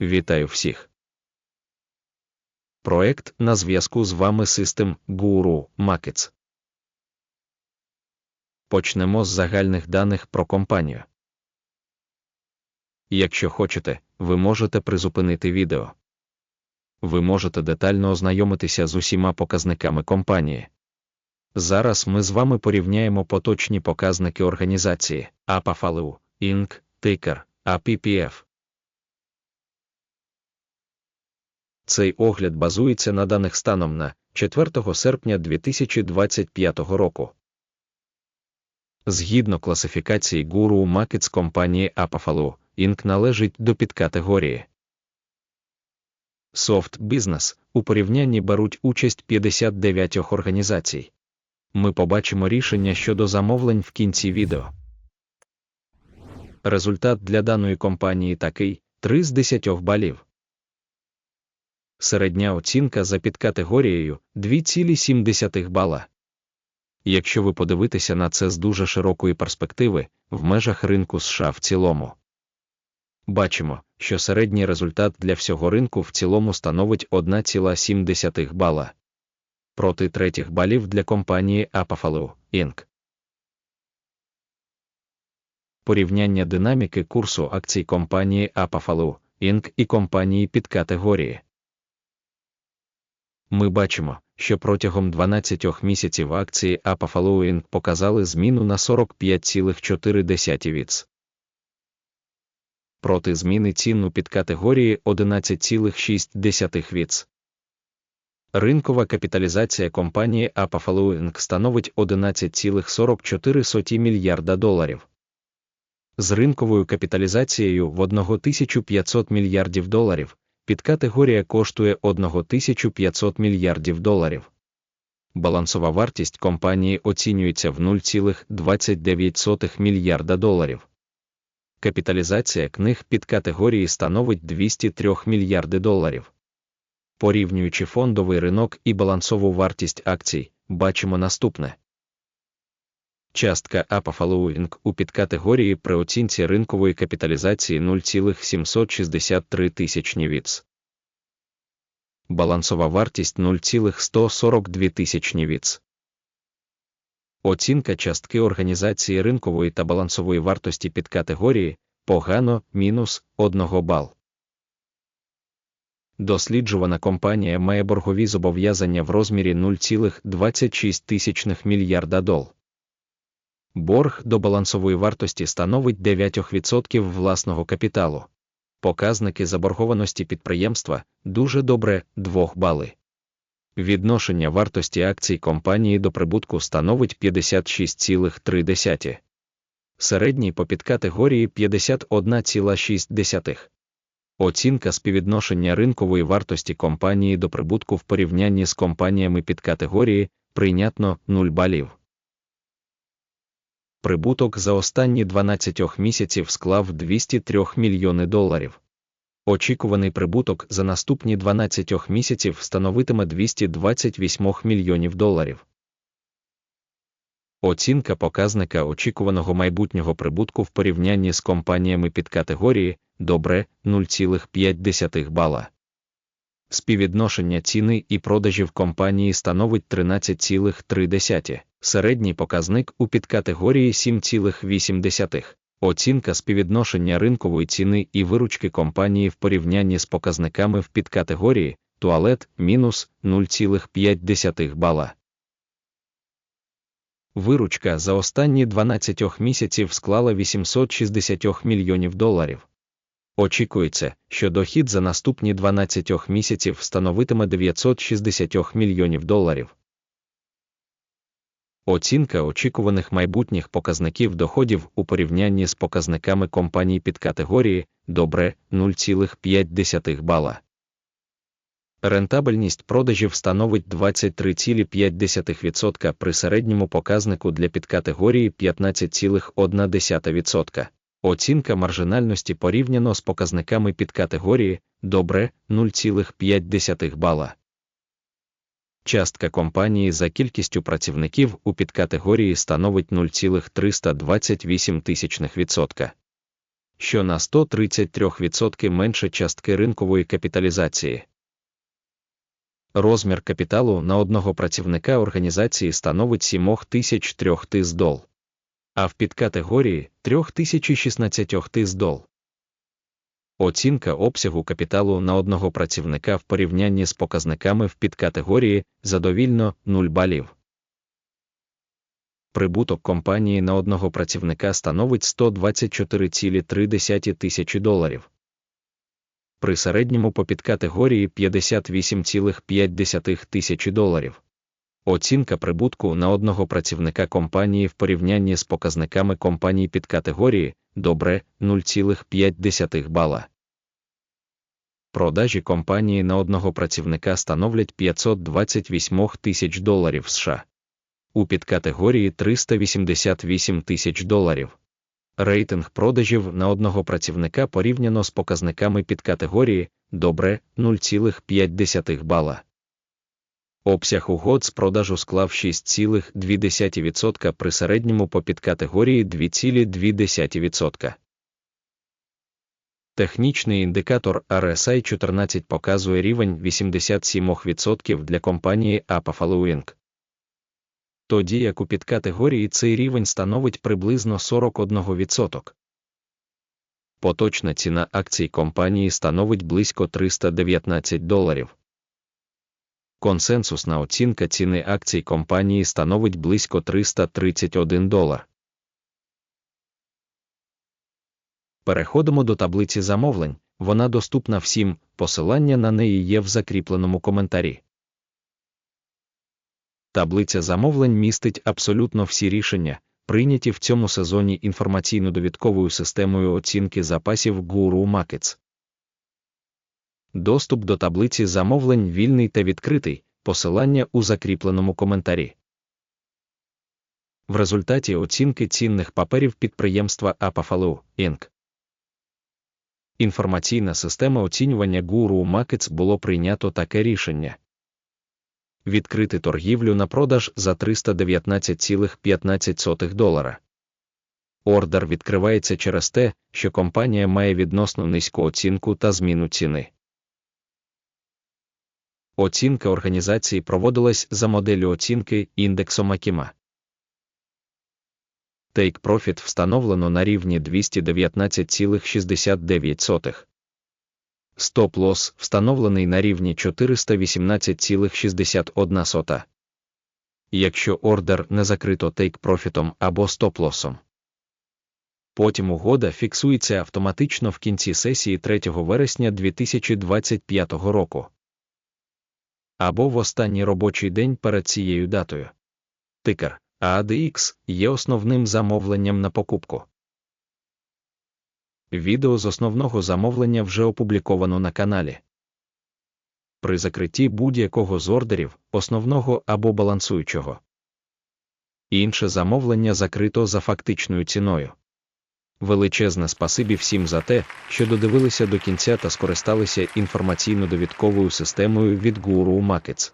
Вітаю всіх. Проект на зв'язку з вами System Guru Markets. Почнемо з загальних даних про компанію. Якщо хочете, ви можете призупинити відео. Ви можете детально ознайомитися з усіма показниками компанії. Зараз ми з вами порівняємо поточні показники організації APAFALU, Inc., Ticker, APPF. Цей огляд базується на даних станом на 4 серпня 2025 року. Згідно класифікації Guru Markets компанії Apafalu, Inc. належить до підкатегорії Soft Business. У порівнянні беруть участь 59 організацій. Ми побачимо рішення щодо замовлень в кінці відео. Результат для даної компанії такий: 3 з 10 балів. Середня оцінка за підкатегорією 2,7 бала. Якщо ви подивитеся на це з дуже широкої перспективи, в межах ринку США в цілому. Бачимо, що середній результат для всього ринку в цілому становить 1,7 бала проти третіх балів для компанії Apafalu, Inc. Порівняння динаміки курсу акцій компанії Apafalu, Inc. і компанії під категорії. Ми бачимо, що протягом 12 місяців акції Apafalu Inc. показали зміну на 45,4 віц. Проти зміни цін у підкатегорії 11,6 віц. Ринкова капіталізація компанії Apafalu Inc. становить 11,44 мільярда доларів. З ринковою капіталізацією в 1500 мільярдів доларів підкатегорія коштує 1500 мільярдів доларів. Балансова вартість компанії оцінюється в 0,29 мільярда доларів. Капіталізація книг підкатегорії становить 203 мільярди доларів. Порівнюючи фондовий ринок і балансову вартість акцій, бачимо наступне. Частка APA у підкатегорії при оцінці ринкової капіталізації 0,763 тисячні віц. Балансова вартість 0,142 тисячні віц. Оцінка частки організації ринкової та балансової вартості підкатегорії погано мінус 1 бал. Досліджувана компанія має боргові зобов'язання в розмірі 0,26 мільярда дол. Борг до балансової вартості становить 9% власного капіталу. Показники заборгованості підприємства дуже добре 2 бали. Відношення вартості акцій компанії до прибутку становить 56,3. Середній по підкатегорії 51,6. Оцінка співвідношення ринкової вартості компанії до прибутку в порівнянні з компаніями підкатегорії прийнятно 0 балів. Прибуток за останні 12 місяців склав 203 мільйони доларів. Очікуваний прибуток за наступні 12 місяців становитиме 228 мільйонів доларів. Оцінка показника очікуваного майбутнього прибутку в порівнянні з компаніями під категорії добре 0,5 бала. Співвідношення ціни і продажів компанії становить 13,3, середній показник у підкатегорії 7,8. Оцінка співвідношення ринкової ціни і виручки компанії в порівнянні з показниками в підкатегорії туалет мінус 0,5 бала. Виручка за останні 12 місяців склала 860 мільйонів доларів. Очікується, що дохід за наступні 12 місяців становитиме 960 мільйонів доларів. Оцінка очікуваних майбутніх показників доходів у порівнянні з показниками компаній під категорії добре 0,5 бала. Рентабельність продажів становить 23,5% при середньому показнику для підкатегорії 15,1%. Оцінка маржинальності порівняно з показниками підкатегорії добре 0,5 бала. Частка компанії за кількістю працівників у підкатегорії становить 0,328%. що на 133% менше частки ринкової капіталізації. Розмір капіталу на одного працівника організації становить 7003 тис дол, а в підкатегорії 3016 тис дол. Оцінка обсягу капіталу на одного працівника в порівнянні з показниками в підкатегорії задовільно 0 балів. Прибуток компанії на одного працівника становить 124,3 тисячі доларів. При середньому по підкатегорії 58,5 тисячі доларів. Оцінка прибутку на одного працівника компанії в порівнянні з показниками компаній підкатегорії добре 0,5 бала. Продажі компанії на одного працівника становлять 528 тисяч доларів США. У підкатегорії 388 тисяч доларів. Рейтинг продажів на одного працівника порівняно з показниками підкатегорії добре 0,5 бала. Обсяг угод з продажу склав 6,2% при середньому по підкатегорії 2,2%. Технічний індикатор RSI 14 показує рівень 87% для компанії APA Following. Тоді як у підкатегорії цей рівень становить приблизно 41%. Поточна ціна акцій компанії становить близько 319 доларів. Консенсусна оцінка ціни акцій компанії становить близько 331 долар. Переходимо до таблиці замовлень, вона доступна всім, посилання на неї є в закріпленому коментарі. Таблиця замовлень містить абсолютно всі рішення, прийняті в цьому сезоні інформаційно-довідковою системою оцінки запасів Guru Markets. Доступ до таблиці замовлень вільний та відкритий, посилання у закріпленому коментарі. В результаті оцінки цінних паперів підприємства Апафалу Інк. Інформаційна система оцінювання Guru Markets було прийнято таке рішення. Відкрити торгівлю на продаж за 319,15 долара. Ордер відкривається через те, що компанія має відносно низьку оцінку та зміну ціни. Оцінка організації проводилась за моделлю оцінки індексом Акіма. Take Profit встановлено на рівні 219,69. Стоп-лосс встановлений на рівні 418,61. Якщо ордер не закрито тейк-профітом або стоп-лосом. Потім угода фіксується автоматично в кінці сесії 3 вересня 2025 року. Або в останній робочий день перед цією датою. Тикер ADX є основним замовленням на покупку. Відео з основного замовлення вже опубліковано на каналі. При закритті будь-якого з ордерів, основного або балансуючого. Інше замовлення закрито за фактичною ціною. Величезне спасибі всім за те, що додивилися до кінця та скористалися інформаційно-довідковою системою від Guru Markets.